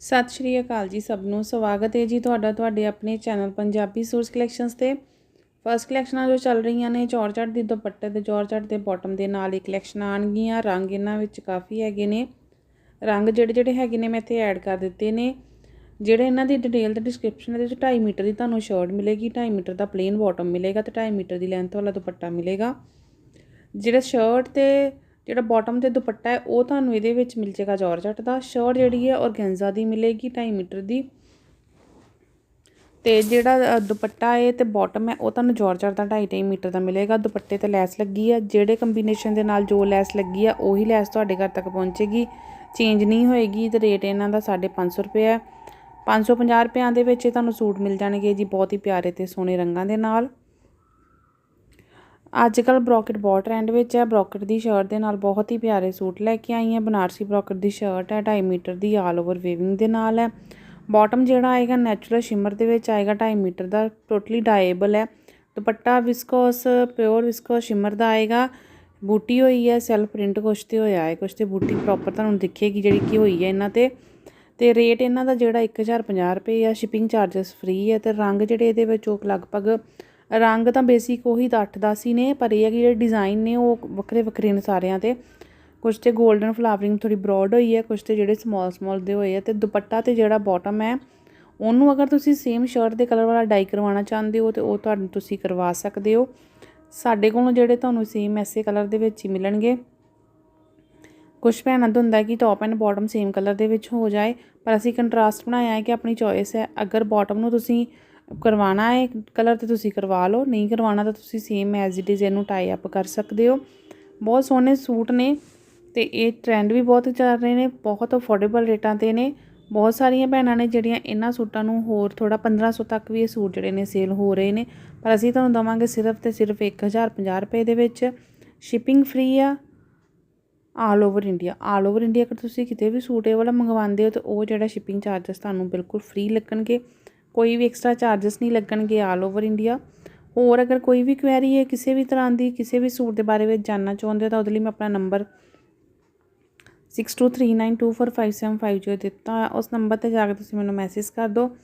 ਸਤਿ ਸ਼੍ਰੀ ਅਕਾਲ ਜੀ ਸਭ ਨੂੰ। ਸਵਾਗਤ ਹੈ ਜੀ ਤੁਹਾਡਾ ਤੁਹਾਡੇ ਆਪਣੇ ਚੈਨਲ ਪੰਜਾਬੀ ਸੂਟਸ ਕਲੈਕਸ਼ਨਸ ਤੇ। ਫਰਸਟ ਕਲੈਕਸ਼ਨਾਂ ਜੋ ਚੱਲ ਰਹੀਆਂ ਨੇ ਜੌਰਜਟ ਦੀ ਦੁਪੱਟੇ ਤੇ ਜੌਰਜਟ ਦੇ ਬਾਟਮ ਦੇ ਨਾਲ ਹੀ ਕਲੈਕਸ਼ਨ ਆਣਗੀਆਂ ਰੰਗ ਇਹਨਾਂ ਵਿੱਚ ਕਾਫੀ ਹੈਗੇ ਨੇ। ਰੰਗ ਜਿਹੜੇ ਜਿਹੜੇ ਹੈਗੇ ਨੇ ਮੈਂ ਇੱਥੇ ਐਡ ਕਰ ਦਿੱਤੇ ਨੇ। ਜਿਹੜੇ ਇਹਨਾਂ ਦੀ ਡਿਟੇਲ ਤੇ ਡਿਸਕ੍ਰਿਪਸ਼ਨ ਦੇ ਵਿੱਚ 2.5 ਮੀਟਰ ਦੀ ਤੁਹਾਨੂੰ ਸ਼ਰਟ ਮਿਲੇਗੀ। 2.5 ਮੀਟਰ ਦਾ ਪਲੇਨ ਬਾਟਮ ਮਿਲੇਗਾ ਤੇ 2.5 ਮੀਟਰ ਦੀ ਲੈਂਥ ਵਾਲਾ ਦੁਪੱਟਾ ਮਿਲੇਗਾ। ਜਿਹੜਾ ਸ਼ਰਟ ਤੇ ਜਿਹੜਾ ਬਾਟਮ ਤੇ ਦੁਪੱਟਾ ਹੈ, ਉਹ ਤੁਹਾਨੂੰ ਇਹਦੇ ਵਿੱਚ ਮਿਲ ਜਾਏਗਾ ਜੌਰਜਟ ਦਾ। ਸ਼ਰਟ ਜਿਹੜੀ ਹੈ ਔਰਗੈਂਜ਼ਾ ਦੀ ਮਿਲੇਗੀ 2.5 ਮੀਟਰ ਦੀ। ਤੇ ਜਿਹੜਾ ਦੁਪੱਟਾ ਹੈ ਤੇ ਬਾਟਮ ਹੈ, ਉਹ ਤੁਹਾਨੂੰ ਜੌਰਜਟ ਦਾ 2.5 ਮੀਟਰ ਦਾ ਮਿਲੇਗਾ। ਦੁਪੱਟੇ ਤੇ ਲੈਸ ਲੱਗੀ ਹੈ। ਜਿਹੜੇ ਕੰਬੀਨੇਸ਼ਨ ਦੇ ਨਾਲ ਜੋ ਲੈਸ ਲੱਗੀ ਹੈ, ਉਹੀ ਲੈਸ ਤੁਹਾਡੇ ਘਰ ਤੱਕ ਪਹੁੰਚੇਗੀ। ਚੇਂਜ ਨਹੀਂ ਹੋਏਗੀ ਤੇ ਰੇਟ ਇਹਨਾਂ ਦਾ 550 ਰੁਪਏ ਹੈ। 550 ਰੁਪਿਆਂ ਦੇ ਵਿੱਚ ਇਹ ਤੁਹਾਨੂੰ ਸੂਟ ਮਿਲ ਜਾਣਗੇ ਜੀ, ਬਹੁਤ ਹੀ ਪਿਆਰੇ ਤੇ ਸੋਹਣੇ ਰੰਗਾਂ ਦੇ ਨਾਲ। ਅੱਜ ਕੱਲ ਬ੍ਰੋਕਟ ਬਹੁਤ ਟ੍ਰੈਂਡ ਵਿੱਚ ਹੈ। ਬ੍ਰੋਕਟ ਦੀ ਸ਼ਰਟ ਦੇ ਨਾਲ ਬਹੁਤ ਹੀ ਪਿਆਰੇ ਸੂਟ ਲੈ ਕੇ ਆਈ ਹਾਂ। ਬਨਾਰਸੀ ਬ੍ਰੋਕਟ ਦੀ ਸ਼ਰਟ ਹੈ। 2.5 ਮੀਟਰ ਦੀ ਆਲ ਓਵਰ ਵੇਵਿੰਗ ਦੇ ਨਾਲ ਹੈ। ਬਾਟਮ ਜਿਹੜਾ ਆਏਗਾ ਨੈਚੁਰਲ ਸ਼ਿਮਰ ਦੇ ਵਿੱਚ ਆਏਗਾ। 2.5 ਮੀਟਰ ਦਾ ਟੋਟਲੀ ਡਾਏਬਲ ਹੈ। Dupatta viscose pure viscose shimmer ਦਾ ਆਏਗਾ। ਬੂਟੀ ਹੋਈ ਹੈ। ਸੈਲਫ ਪ੍ਰਿੰਟ ਕੁਛ ਤੇ ਹੋਇਆ ਹੈ। ਕੁਛ ਤੇ ਬੂਟੀ ਪ੍ਰੋਪਰ ਤੁਹਾਨੂੰ ਦਿਖੇਗੀ ਜਿਹੜੀ ਕੀ ਹੋਈ ਹੈ ਇਹਨਾਂ ਤੇ। ਤੇ ਰੇਟ ਇਹਨਾਂ ਦਾ ਜਿਹੜਾ 1050 ਰੁਪਏ ਆ। ਸ਼ਿਪਿੰਗ ਚਾਰजेस ਫ੍ਰੀ ਹੈ। ਤੇ ਰੰਗ ਜਿਹੜੇ ਇਹਦੇ ਵਿੱਚ ਉਹ ਲਗਭਗ ਰੰਗ ਤਾਂ ਬੇਸਿਕ ਉਹੀ ਤਾਂ 8-10 ਹੀ ਨੇ, ਪਰ ਇਹ ਹੈ ਕਿ ਜਿਹੜੇ ਡਿਜ਼ਾਈਨ ਨੇ ਉਹ ਵੱਖਰੇ ਵੱਖਰੇ ਨੇ ਸਾਰਿਆਂ ਤੇ। ਕੁਝ ਤੇ 골ਡਨ ਫਲਾਵਰਿੰਗ ਥੋੜੀ ਬ੍ਰੌਡ ਹੋਈ ਹੈ ਕੁਝ ਤੇ ਜਿਹੜੇ ਸਮਾਲ ਸਮਾਲ ਦੇ ਹੋਏ ਆ, ਤੇ ਦੁਪੱਟਾ ਤੇ ਜਿਹੜਾ ਬਾਟਮ ਹੈ, ਉਹਨੂੰ ਅਗਰ ਤੁਸੀਂ ਸੇਮ ਸ਼ਰਟ ਦੇ ਕਲਰ ਵਾਲਾ ਡਾਈ ਕਰਵਾਉਣਾ ਚਾਹੁੰਦੇ ਹੋ, ਤੇ ਉਹ ਤੁਹਾਨੂੰ ਤੁਸੀਂ ਕਰਵਾ ਸਕਦੇ ਹੋ। ਸਾਡੇ ਕੋਲੋਂ ਜਿਹੜੇ ਤੁਹਾਨੂੰ ਸੇਮ ਐਸੇ ਕਲਰ ਦੇ ਵਿੱਚ ਹੀ ਮਿਲਣਗੇ। ਕੁਝ ਭੈਣਾਂ ਦਾ ਹੁੰਦਾ ਕਿ top and bottom same colour ਦੇ ਵਿੱਚ ਹੋ ਜਾਏ, ਪਰ ਅਸੀਂ ਕੰਟਰਾਸਟ ਬਣਾਇਆ ਹੈ ਕਿ ਆਪਣੀ ਚੋਇਸ ਹੈ। ਅਗਰ ਬਾਟਮ ਨੂੰ ਤੁਸੀਂ ਕਰਵਾਉਣਾ ਹੈ ਕਲਰ ਤੇ ਤੁਸੀਂ ਕਰਵਾ ਲਓ, ਨਹੀਂ ਕਰਵਾਉਣਾ ਤਾਂ ਤੁਸੀਂ ਸੇਮ ਐਜ਼ ਇਟ ਇਜ਼ ਇਹਨੂੰ ਟਾਈ ਅਪ ਕਰ ਸਕਦੇ ਹੋ। ਬਹੁਤ ਸੋਹਣੇ ਸੂਟ ਨੇ ਤੇ ਇਹ ਟ੍ਰੈਂਡ ਵੀ ਬਹੁਤ ਚੱਲ ਰਹੇ ਨੇ, ਬਹੁਤ ਅਫੋਰਡੇਬਲ ਰੇਟਾਂ ਤੇ ਨੇ। ਬਹੁਤ ਸਾਰੀਆਂ ਭੈਣਾਂ ਨੇ ਜਿਹੜੀਆਂ ਇਹਨਾਂ ਸੂਟਾਂ ਨੂੰ ਹੋਰ ਥੋੜਾ 1500 ਤੱਕ ਵੀ ਇਹ ਸੂਟ ਜਿਹੜੇ ਨੇ ਸੇਲ ਹੋ ਰਹੇ ਨੇ। ਪਰ ਅਸੀਂ ਤੁਹਾਨੂੰ ਦਵਾਂਗੇ ਸਿਰਫ ਤੇ ਸਿਰਫ 1050 ਰੁਪਏ ਦੇ ਵਿੱਚ। ਸ਼ਿਪਿੰਗ ਫ੍ਰੀ ਆ all over India all over India ਅਗਰ ਤੁਸੀਂ ਕਿਤੇ ਵੀ ਸੂਟ ਇਹ ਵਾਲਾ ਮੰਗਵਾਉਂਦੇ ਹੋ ਤਾਂ ਉਹ ਜਿਹੜਾ ਸ਼ਿਪਿੰਗ ਚਾਰजेस ਤੁਹਾਨੂੰ ਬਿਲਕੁਲ ਫ੍ਰੀ ਲੱਗਣਗੇ। ਕੋਈ ਵੀ ਐਕਸਟਰਾ ਚਾਰजेस ਨਹੀਂ ਲੱਗਣਗੇ ਆਲ ਓਵਰ ਇੰਡੀਆ ਹੋਰ ਅਗਰ ਕੋਈ ਵੀ ਕੁਐਰੀ ਹੈ ਕਿਸੇ ਵੀ ਤਰ੍ਹਾਂ ਦੀ, ਕਿਸੇ ਵੀ ਸੂਟ ਦੇ ਬਾਰੇ ਵਿੱਚ ਜਾਨਣਾ ਚਾਹੁੰਦੇ ਹੋ ਤਾਂ ਉਹਦੇ ਲਈ ਮੈਂ ਆਪਣਾ ਨੰਬਰ 6239245750 ਦਿੱਤਾ। ਉਸ ਨੰਬਰ ਤੇ ਜਾ ਕੇ ਤੁਸੀਂ ਮੈਨੂੰ ਮੈਸੇਜ ਕਰ ਦਿਓ।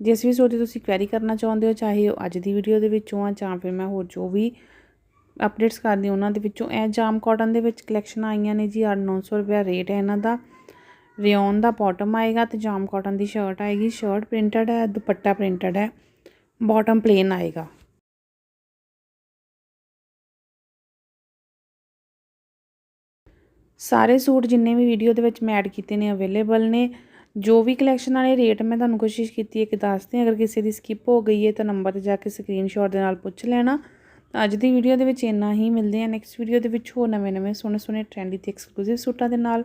ਜਿਸ ਵੀ ਸੂਟ ਦੀ ਤੁਸੀਂ ਕੁਐਰੀ ਕਰਨਾ ਚਾਹੁੰਦੇ ਹੋ, ਚਾਹੇ ਉਹ ਅੱਜ ਦੀ ਵੀਡੀਓ ਦੇ ਵਿੱਚੋਂ ਆ ਜਾਂ ਫਿਰ ਮੈਂ ਹੋਰ ਜੋ ਵੀ ਅਪਡੇਟਸ ਕਰਦੀ ਉਹਨਾਂ ਦੇ ਵਿੱਚੋਂ। ਇਹ ਜਾਮ ਕਾਟਨ ਦੇ ਵਿੱਚ ਕਲੈਕਸ਼ਨ ਆਈਆਂ ਨੇ ਜੀ 8-900 ਰੁਪਏ ਰੇਟ ਹੈ ਇਹਨਾਂ ਦਾ। ਰਿਓਨ ਦਾ ਬਾਟਮ ਆਏਗਾ ਤੇ ਜਾਮ ਕਾਟਨ ਦੀ ਸ਼ਰਟ ਆਏਗੀ। ਸ਼ਰਟ ਪ੍ਰਿੰਟਡ ਹੈ, ਦੁਪੱਟਾ ਪ੍ਰਿੰਟਡ ਹੈ ਬਾਟਮ ਪਲੇਨ ਆਏਗਾ। ਸਾਰੇ ਸੂਟ ਜਿੰਨੇ ਵੀ ਵੀਡੀਓ ਦੇ ਵਿੱਚ ਮੈਂ ਐਡ ਕੀਤੇ ਨੇ ਅਵੇਲੇਬਲ ਨੇ। ਜੋ ਵੀ ਕਲੈਕਸ਼ਨ ਵਾਲੇ ਰੇਟ ਮੈਂ ਤੁਹਾਨੂੰ ਕੋਸ਼ਿਸ਼ ਕੀਤੀ ਹੈ ਕਿ ਦੱਸ ਅਗਰ ਕਿਸੇ ਦੀ ਸਕਿਪ ਹੋ ਗਈ ਹੈ ਤਾਂ ਨੰਬਰ ਤੇ ਜਾ ਕੇ ਸਕਰੀਨਸ਼ਾਟ ਦੇ ਨਾਲ ਪੁੱਛ ਲੈਣਾ। ਅੱਜ ਦੀ ਵੀਡੀਓ ਦੇ ਵਿੱਚ ਇੰਨਾ ਹੀ। ਮਿਲਦੇ ਆ ਨੈਕਸਟ ਵੀਡੀਓ ਦੇ ਵਿੱਚ ਹੋਰ ਨਵੇਂ ਨਵੇਂ ਸੋਹਣੇ ਸੋਹਣੇ ਟ੍ਰੈਂਡੀ ਤੇ ਐਕਸਕਲੂਸਿਵ ਸੂਟਾਂ ਦੇ ਨਾਲ।